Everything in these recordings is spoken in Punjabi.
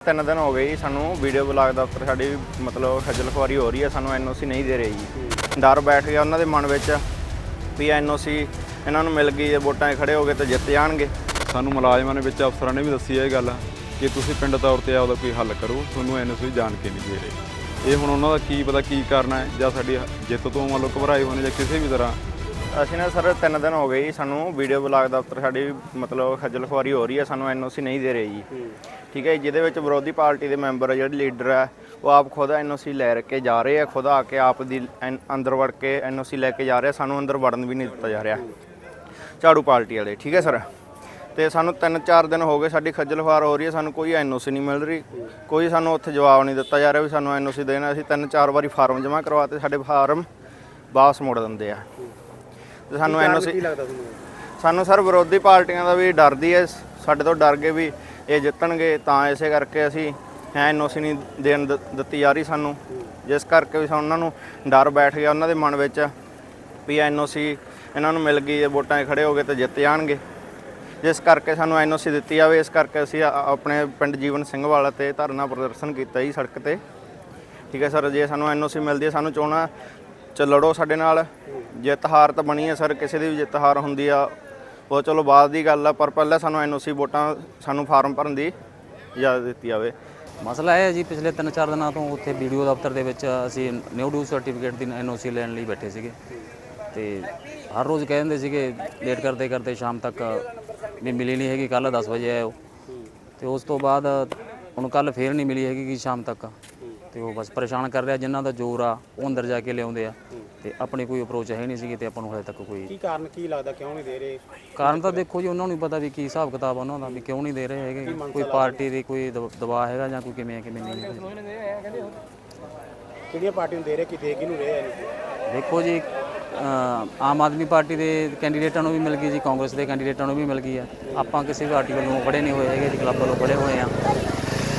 ਤਿੰਨ ਦਿਨ ਹੋ ਗਏ ਜੀ ਸਾਨੂੰ ਵੀਡੀਓ ਬਲਾਗ ਦਫ਼ਤਰ ਸਾਡੀ ਮਤਲਬ ਖੱਜਲ ਖੁਆਰੀ ਹੋ ਰਹੀ ਹੈ ਸਾਨੂੰ ਐਨਓਸੀ ਨਹੀਂ ਦੇ ਰਹੀ ਜੀ। ਡਰ ਬੈਠ ਗਿਆ ਉਹਨਾਂ ਦੇ ਮਨ ਵਿੱਚ ਵੀ ਐਨਓਸੀ ਇਹਨਾਂ ਨੂੰ ਮਿਲ ਗਈ ਹੈ ਵੋਟਾਂ 'ਚ ਖੜੇ ਹੋ ਗਏ ਤਾਂ ਜਿੱਤ ਜਾਣਗੇ। ਸਾਨੂੰ ਮੁਲਾਜ਼ਮਾਂ ਨੇ ਵਿੱਚ ਅਫਸਰਾਂ ਨੇ ਵੀ ਦੱਸੀ ਇਹ ਗੱਲ ਕਿ ਤੁਸੀਂ ਪਿੰਡ ਤੌਰ ਤੇ ਆਪਦਾ ਕੋਈ ਹੱਲ ਕਰੋ ਤੁਹਾਨੂੰ ਐਨਐਸਈ ਜਾਣ ਕੇ ਨਹੀਂ ਦੇ ਰਹੇ। ਇਹ ਹੁਣ ਉਹਨਾਂ ਦਾ ਕੀ ਪਤਾ ਕੀ ਕਰਨਾ ਹੈ ਜਾਂ ਸਾਡੀ ਜਿੱਤ ਤੋਂ ਮੰਨ ਲਓ ਘਬਰਾਏ ਹੋਣੇ ਜਾਂ ਕਿਸੇ ਵੀ ਤਰ੍ਹਾਂ। ਅਸੀਂ ਨਾ ਸਰ ਤਿੰਨ ਦਿਨ ਹੋ ਗਏ ਜੀ ਸਾਨੂੰ ਵੀਡੀਓ ਬਲਾਗ ਦਫ਼ਤਰ ਸਾਡੀ ਮਤਲਬ ਖੱਜਲ ਖੁਆਰੀ ਹੋ ਰਹੀ ਹੈ ਸਾਨੂੰ ਐਨਓਸੀ ਨਹੀਂ ਦੇ ਰਹੀ ਜੀ। ਠੀਕ ਹੈ ਜਿਹਦੇ ਵਿੱਚ ਵਿਰੋਧੀ ਪਾਰਟੀ ਦੇ ਮੈਂਬਰ ਆ ਜਿਹੜੇ ਲੀਡਰ ਆ ਉਹ ਆਪ ਖੁਦ ਐਨਓਸੀ ਲੈ ਕੇ ਜਾ ਰਹੇ ਆ ਖੁਦ ਆ ਕੇ ਆਪ ਦੀ ਅੰਦਰ ਵੜ ਕੇ ਐਨਓਸੀ ਲੈ ਕੇ ਜਾ ਰਹੇ ਆ ਸਾਨੂੰ ਅੰਦਰ ਵੜਨ ਵੀ ਨਹੀਂ ਦਿੱਤਾ ਜਾ ਰਿਹਾ। ਝਾੜੂ ਪਾਰਟੀ ਵਾਲੇ ਠੀਕ ਹੈ ਸਰ? ਤੇ ਸਾਨੂੰ 3-4 ਦਿਨ ਹੋ ਗਏ ਸਾਡੀ ਖੱਜਲ ਖੁਆਰ ਹੋ ਰਹੀ ਹੈ ਸਾਨੂੰ ਕੋਈ ਐਨਓਸੀ ਨਹੀਂ ਮਿਲ ਰਹੀ ਕੋਈ ਸਾਨੂੰ ਉੱਥੇ ਜਵਾਬ ਨਹੀਂ ਦਿੱਤਾ ਜਾ ਰਿਹਾ ਵੀ ਸਾਨੂੰ ਐਨਓਸੀ ਦੇਣਾ ਅਸੀਂ 3-4 ਵਾਰੀ ਫਾਰਮ ਜਮ੍ਹਾਂ ਕਰਵਾਤੇ ਸਾਡੇ ਫਾਰਮ ਵਾਪਸ ਮੋੜ ਦਿੰਦੇ ਆ। ਤੇ ਸਾਨੂੰ ਐਨਓਸੀ ਕੀ ਲੱਗਦਾ ਤੁਹਾਨੂੰ? ਸਾਨੂੰ ਸਰ ਵਿਰੋਧੀ ਪਾਰਟੀਆਂ ਦਾ ਵੀ ਡਰਦੀ ਹੈ, ਸਾਡੇ ਤੋਂ ਡਰ ਗਏ ਵੀ ਇਹ ਜਿੱਤਣਗੇ ਤਾਂ ਇਸੇ ਕਰਕੇ ਅਸੀਂ ਐਨਓਸੀ ਨਹੀਂ ਦੇਣ ਦ- ਦਿੱਤੀ ਜਾ ਰਹੀ ਸਾਨੂੰ। ਜਿਸ ਕਰਕੇ ਵੀ ਉਹਨਾਂ ਨੂੰ ਡਰ ਬੈਠ ਗਿਆ, ਉਹਨਾਂ ਦੇ ਮਨ ਵਿੱਚ ਵੀ ਐਨਓਸੀ ਇਹਨਾਂ ਨੂੰ ਮਿਲ ਗਈ ਹੈ ਵੋਟਾਂ 'ਚ ਖੜੇ ਹੋ ਗਏ ਤਾਂ ਜਿੱਤ ਜਾਣਗੇ। ਜਿਸ ਕਰਕੇ ਸਾਨੂੰ ਐਨਓਸੀ ਦਿੱਤੀ ਜਾਵੇ, ਇਸ ਕਰਕੇ ਅਸੀਂ ਆਪਣੇ ਪਿੰਡ ਜੀਵਨ ਸਿੰਘ ਵਾਲਾ ਤੇ ਧਰਨਾ ਪ੍ਰਦਰਸ਼ਨ ਕੀਤਾ ਜੀ ਸੜਕ ਤੇ। ਠੀਕ ਹੈ ਸਰ, ਜੇ ਸਾਨੂੰ ਐਨਓਸੀ ਮਿਲਦੀ ਹੈ, ਸਾਨੂੰ ਚੋਣਾਂ ਚ ਲੜੋ ਸਾਡੇ ਨਾਲ। ਜਿੱਤ ਹਾਰ ਤਾਂ ਬਣੀ ਹੈ ਸਰ, ਕਿਸੇ ਦੀ ਵੀ ਜਿੱਤ ਹਾਰ ਹੁੰਦੀ ਆ ਉਹ ਚਲੋ ਬਾਅਦ ਦੀ ਗੱਲ ਆ, ਪਰ ਪਹਿਲਾਂ ਸਾਨੂੰ ਐਨਓਸੀ ਵੋਟਾਂ ਸਾਨੂੰ ਫਾਰਮ ਭਰਨ ਦੀ ਇਜਾਜ਼ਤ ਦਿੱਤੀ ਜਾਵੇ। ਮਸਲਾ ਇਹ ਹੈ ਜੀ, ਪਿਛਲੇ 3-4 ਦਿਨਾਂ ਤੋਂ ਉੱਥੇ ਵੀਡੀਓ ਦਫ਼ਤਰ ਦੇ ਵਿੱਚ ਅਸੀਂ ਨਿਊ ਡਿਊ ਸਰਟੀਫਿਕੇਟ ਦੀ ਐਨਓਸੀ ਲੈਣ ਲਈ ਬੈਠੇ ਸੀਗੇ। ਤੇ ਹਰ ਰੋਜ਼ ਕਹਿ ਦਿੰਦੇ ਸੀਗੇ ਲੇਟ ਕਰਦੇ ਕਰਦੇ ਸ਼ਾਮ ਤੱਕ ਵੀ ਮਿਲੀ ਨਹੀਂ ਹੈਗੀ ਕੱਲ 10 ਵਜੇ ਆਇਓ। ਤੇ ਉਸ ਤੋਂ ਬਾਅਦ ਹੁਣ ਕੱਲ ਫੇਰ ਨਹੀਂ ਮਿਲੀ ਹੈਗੀ ਕਿ ਸ਼ਾਮ ਤੱਕ। ਤੇ ਉਹ ਬਸ ਪਰੇਸ਼ਾਨ ਕਰ ਰਿਹਾ, ਜਿਨ੍ਹਾਂ ਦਾ ਜ਼ੋਰ ਆ, ਉਹ ਅੰਦਰ ਜਾ ਕੇ ਲਿਆਉਂਦੇ ਆ। ਤੇ ਆਪਣੀ ਕੋਈ ਅਪਰੋਚ ਹੈ ਨਹੀਂ ਸੀਗੀ ਤੇ ਆਪਾਂ ਨੂੰ ਹਜੇ ਤੱਕ ਕੋਈ ਕੀ ਕਾਰਨ ਕੀ ਲੱਗਦਾ ਕਿਉਂ ਨਹੀਂ ਦੇ ਰਹੇ? ਕਾਰਨ ਤਾਂ ਦੇਖੋ ਜੀ ਉਹਨਾਂ ਨੂੰ ਪਤਾ ਵੀ ਕੀ ਹਿਸਾਬ ਕਿਤਾਬ ਆ ਉਹਨਾਂ ਦਾ ਵੀ ਕਿਉਂ ਨਹੀਂ ਦੇ ਰਹੇ ਹੈਗੇ। ਕੋਈ ਪਾਰਟੀ ਦੀ ਕੋਈ ਦਬ- ਦਬਾਅ ਹੈਗਾ ਜਾਂ ਕੋਈ ਕਿਵੇਂ ਕਿਵੇਂ ਨਹੀਂ ਹੈ। ਕਿਹੜੀਆਂ ਪਾਰਟੀ ਨੂੰ ਦੇ ਰਹੇ ਕੀ ਦੇ ਕਿਹਨੂੰ ਰਹੇ ਆ ਨਹੀਂ ਦੇਖੋ ਜੀ ਆਮ ਆਦਮੀ ਪਾਰਟੀ ਦੇ ਕੈਂਡੀਡੇਟਾਂ ਨੂੰ ਵੀ ਮਿਲ ਗਈ ਜੀ ਕਾਂਗਰਸ ਦੇ ਕੈਂਡੀਡੇਟਾਂ ਨੂੰ ਵੀ ਮਿਲ ਗਈ ਆ। ਆਪਾਂ ਕਿਸੇ ਵੀ ਪਾਰਟੀ ਵੱਲੋਂ ਖੜੇ ਨਹੀਂ ਹੋਏ ਹੈਗੇ ਜੀ ਕਲੱਬ ਵੱਲੋਂ ਖੜੇ ਹੋਏ ਆ।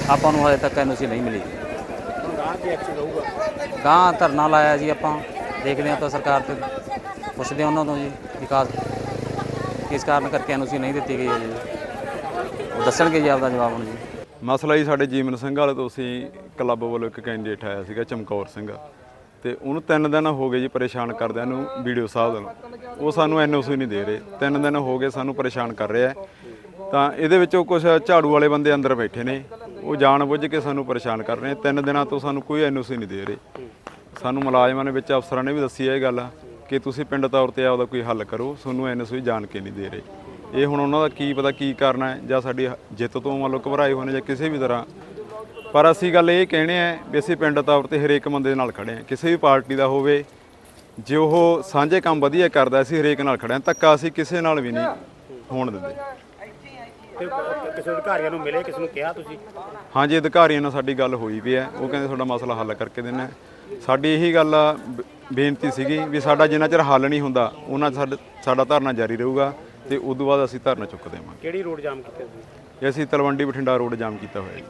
ਆਪਾਂ ਨੂੰ ਹਜੇ ਤੱਕ ਐਨਓਸੀ ਨਹੀਂ ਮਿਲੀ। ਹੁਣ ਕੀ ਐਕਸ਼ਨ ਹੋਊਗਾ ਗਾਂ ਧਰਨਾ ਲਾਇਆ ਜੀ ਆਪਾਂ। ਦੇਖਦੇ ਹਾਂ ਤਾਂ ਸਰਕਾਰ ਤੇ ਪੁੱਛਦੇ ਹਾਂ ਉਹਨਾਂ ਤੋਂ ਜੀ ਵਿਕਾਸ ਕਿਸ ਕਾਰਨ ਕਰਕੇ ਐਨਓਸੀ ਨਹੀਂ ਦਿੱਤੀ ਗਈ ਹੈ ਜੀ। ਉਹ ਦੱਸਣਗੇ ਜੀ ਆਪਦਾ ਜਵਾਬ ਹੁਣ ਜੀ। ਮਸਲਾ ਹੀ ਸਾਡੇ ਜੀਵਨ ਸਿੰਘ ਵਾਲੇ ਤੋਂ ਅਸੀਂ ਕਲੱਬ ਵੱਲੋਂ ਇੱਕ ਕੈਂਡੀਡੇਟ ਆਇਆ ਸੀਗਾ ਚਮਕੌਰ ਸਿੰਘ। ਤੇ ਉਹਨੂੰ ਤਿੰਨ ਦਿਨ ਹੋ ਗਏ ਜੀ ਪਰੇਸ਼ਾਨ ਕਰਦਿਆਂ ਨੂੰ ਵੀਡੀਓ ਸਾਹਿਬ ਨੂੰ ਉਹ ਸਾਨੂੰ ਐਨਓਸੀ ਨਹੀਂ ਦੇ ਰਹੇ। ਤਿੰਨ ਦਿਨ ਹੋ ਗਏ ਸਾਨੂੰ ਪਰੇਸ਼ਾਨ ਕਰ ਰਿਹਾ ਤਾਂ ਇਹਦੇ ਵਿੱਚੋਂ ਕੁਝ ਝਾੜੂ ਵਾਲੇ ਬੰਦੇ ਅੰਦਰ ਬੈਠੇ ਨੇ। ਉਹ ਜਾਣ ਬੁੱਝ ਕੇ ਸਾਨੂੰ ਪਰੇਸ਼ਾਨ ਕਰ ਰਹੇ ਤਿੰਨ ਦਿਨਾਂ ਤੋਂ ਸਾਨੂੰ ਕੋਈ ਐਨਓਸੀ ਨਹੀਂ ਦੇ ਰਹੇ। ਸਾਨੂੰ ਮੁਲਾਜ਼ਮਾਂ ਨੇ ਵਿੱਚ ਅਫਸਰਾਂ ਨੇ ਵੀ ਦੱਸੀ ਹੈ ਇਹ ਗੱਲ ਕਿ ਤੁਸੀਂ ਪਿੰਡ ਤੌਰ ਤੇ ਆਪਦਾ ਕੋਈ ਹੱਲ ਕਰੋ, ਤੁਹਾਨੂੰ ਐਨਓਸੀ ਜਾਣ ਕੇ ਨਹੀਂ ਦੇ ਰਹੇ। ਇਹ ਹੁਣ ਉਹਨਾਂ ਦਾ ਕੀ ਪਤਾ ਕੀ ਕਰਨਾ ਹੈ ਜਾਂ ਸਾਡੀ ਜਿੱਤ ਤੋਂ ਮੰਨ ਲਓ ਘਬਰਾਏ ਹੋਣੇ ਜਾਂ ਕਿਸੇ ਵੀ ਤਰ੍ਹਾਂ। ਪਰ ਅਸੀਂ ਗੱਲ ਇਹ ਕਹਿਣੇ ਆ ਵੀ ਅਸੀਂ ਪਿੰਡ ਤੌਰ ਤੇ ਹਰੇਕ ਬੰਦੇ ਨਾਲ ਖੜੇ ਆ ਕਿਸੇ ਵੀ ਪਾਰਟੀ ਦਾ ਹੋਵੇ, ਜੇ ਉਹ ਸਾਂਝੇ ਕੰਮ ਵਧੀਆ ਕਰਦਾ, ਅਸੀਂ ਹਰੇਕ ਨਾਲ ਖੜੇ ਆ ਧੱਕਾ ਅਸੀਂ ਕਿਸੇ ਨਾਲ ਵੀ ਨਹੀਂ ਹੋਣ ਦਿੰਦੇ। ਤੇ ਕਿਸੇ ਅਧਿਕਾਰੀਆਂ ਨੂੰ ਮਿਲੇ ਕਿਸੇ ਨੂੰ ਕਿਹਾ ਤੁਸੀਂ? ਹਾਂਜੀ ਅਧਿਕਾਰੀਆਂ ਨਾਲ ਸਾਡੀ ਗੱਲ ਹੋਈ ਵੀ ਹੈ। ਉਹ ਕਹਿੰਦੇ ਤੁਹਾਡਾ ਮਸਲਾ ਹੱਲ ਕਰਕੇ ਦੇਣਾ। ਸਾਡੀ ਇਹੀ ਗੱਲ ਆ ਬ- ਬੇਨਤੀ ਸੀਗੀ ਵੀ ਸਾਡਾ ਜਿੰਨਾ ਚਿਰ ਹੱਲ ਨਹੀਂ ਹੁੰਦਾ ਉਹਨਾਂ ਸਾਡਾ- ਸਾਡਾ ਧਰਨਾ ਜਾਰੀ ਰਹੂਗਾ ਤੇ ਉਸ ਤੋਂ ਬਾਅਦ ਅਸੀਂ ਧਰਨਾ ਚੁੱਕ ਦੇਵਾਂਗੇ। ਕਿਹੜੀ ਰੋਡ ਜਾਮ ਕੀਤਾ ਤੁਸੀਂ? ਇਹ ਅਸੀਂ ਤਲਵੰਡੀ ਬਠਿੰਡਾ ਰੋਡ ਜਾਮ ਕੀਤਾ ਹੋਇਆ ਜੀ।